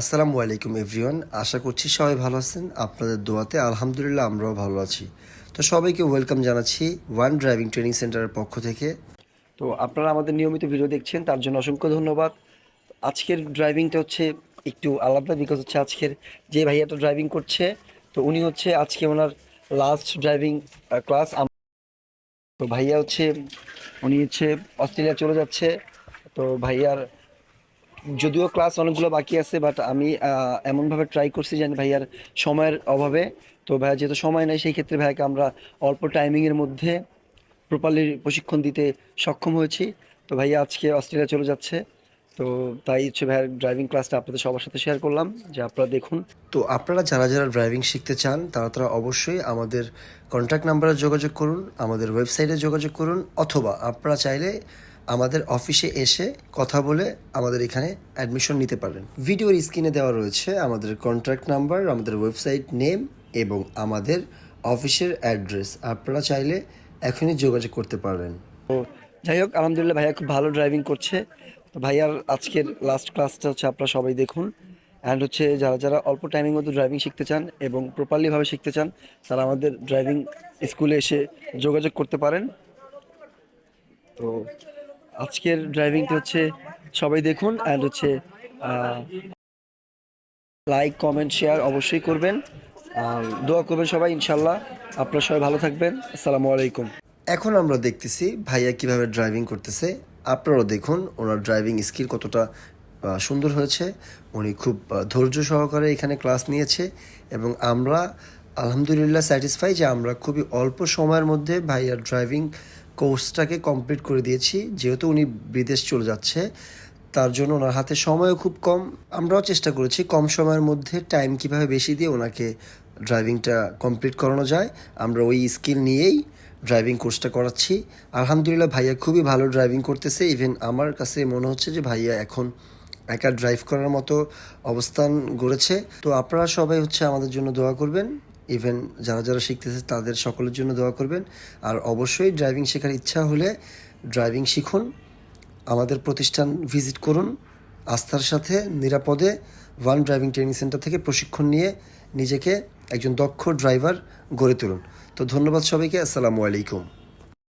আসসালামু আলাইকুম, এভরিওয়ান। আশা করছি সবাই ভালো আছেন। আপনাদের দোয়াতে আলহামদুলিল্লাহ আমরাও ভালো আছি। তো সবাইকে ওয়েলকাম জানাচ্ছি ওয়ান ড্রাইভিং ট্রেনিং সেন্টারের পক্ষ থেকে। তো আপনারা আমাদের নিয়মিত ভিডিও দেখছেন, তার জন্য অসংখ্য ধন্যবাদ। আজকের ড্রাইভিংটা হচ্ছে একটু আলাদা বিকজ হচ্ছে আজকের যে ভাইয়াটা ড্রাইভিং করছে, তো উনি হচ্ছে আজকে ওনার লাস্ট ড্রাইভিং ক্লাস তো ভাইয়া হচ্ছে, উনি হচ্ছে অস্ট্রেলিয়া চলে যাচ্ছে। তো ভাইয়ার যদিও ক্লাস অনেকগুলো বাকি আছে বাট আমি এমনভাবে ট্রাই করছি যেন ভাইয়ার সময়ের অভাবে। তো ভাইয়া যেহেতু সময় নেই, সেই ক্ষেত্রে ভাইয়াকে আমরা অল্প টাইমিংয়ের মধ্যে প্রপারলি প্রশিক্ষণ দিতে সক্ষম হয়েছি। তো ভাইয়া আজকে অস্ট্রেলিয়া চলে যাচ্ছে। তো তাই হচ্ছে ভাইয়ার ড্রাইভিং ক্লাসটা আপনাদের সবার সাথে শেয়ার করলাম, যে আপনারা দেখুন। তো আপনারা যারা যারা ড্রাইভিং শিখতে চান, তারা তারা অবশ্যই আমাদের কন্ট্যাক্ট নাম্বারে যোগাযোগ করুন, আমাদের ওয়েবসাইটে যোগাযোগ করুন, অথবা আপনারা চাইলে আমাদের অফিসে এসে কথা বলে আমাদের এখানে অ্যাডমিশন নিতে পারেন ভিডিওর স্ক্রিনে দেওয়া রয়েছে আমাদের কন্ট্যাক্ট নাম্বার আমাদের ওয়েবসাইট নেম এবং আমাদের অফিসের অ্যাড্রেস আপনারা চাইলে এখনই যোগাযোগ করতে পারবেন। তো যাই হোক, আলহামদুলিল্লাহ ভাইয়া খুব ভালো ড্রাইভিং করছে। তো ভাইয়ার আজকের লাস্ট ক্লাসটা হচ্ছে আপনারা সবাই দেখুন। অ্যান্ড হচ্ছে যারা যারা অল্প টাইমের মধ্যে ড্রাইভিং শিখতে চান এবং প্রপারলিভাবে শিখতে চান, তারা আমাদের ড্রাইভিং স্কুলে এসে যোগাযোগ করতে পারেন। তো আজকের ড্রাইভিংটা হচ্ছে সবাই দেখুন অ্যান্ড হচ্ছে লাইক কমেন্ট শেয়ার অবশ্যই করবেন। দোয়া করবেন সবাই ইনশাল্লাহ আপনারা সবাই ভালো থাকবেন। আসসালামু আলাইকুম। এখন আমরা দেখতেছি ভাইয়া কীভাবে ড্রাইভিং করতেছে। আপনারাও দেখুন, ওনার ড্রাইভিং স্কিল কতটা সুন্দর হয়েছে। উনি খুব ধৈর্য সহকারে এখানে ক্লাস নিয়েছে এবং আমরা আলহামদুলিল্লাহ স্যাটিসফাই যে আমরা খুবই অল্প সময়ের মধ্যে ভাইয়ার ড্রাইভিং কোর্সটাকে কমপ্লিট করে দিয়েছি। যেহেতু উনি বিদেশ চলে যাচ্ছে, তার জন্য ওনার হাতে সময়ও খুব কম। আমরাও চেষ্টা করেছি কম সময়ের মধ্যে টাইম কীভাবে বেশি দিয়ে ওনাকে ড্রাইভিংটা কমপ্লিট করানো যায়। আমরা ওই স্কিল নিয়েই ড্রাইভিং কোর্সটা করাচ্ছি। আলহামদুলিল্লাহ ভাইয়া খুবই ভালো ড্রাইভিং করতেছে। ইভেন আমার কাছে মনে হচ্ছে যে ভাইয়া এখন একা ড্রাইভ করার মতো অবস্থান গড়েছে। তো আপনারা সবাই হচ্ছে আমাদের জন্য দোয়া করবেন। ইভেন যারা যারা শিখতেছে তাদের সকলের জন্য দোয়া করবেন। আর অবশ্যই ড্রাইভিং শেখার ইচ্ছা হলে ড্রাইভিং শিখুন, আমাদের প্রতিষ্ঠান ভিজিট করুন, আস্থার সাথে, নিরাপদে ওয়ান ড্রাইভিং ট্রেনিং সেন্টার থেকে প্রশিক্ষণ নিয়ে নিজেকে একজন দক্ষ ড্রাইভার গড়ে তুলুন। তো ধন্যবাদ সবাইকে, আসসালামু আলাইকুম।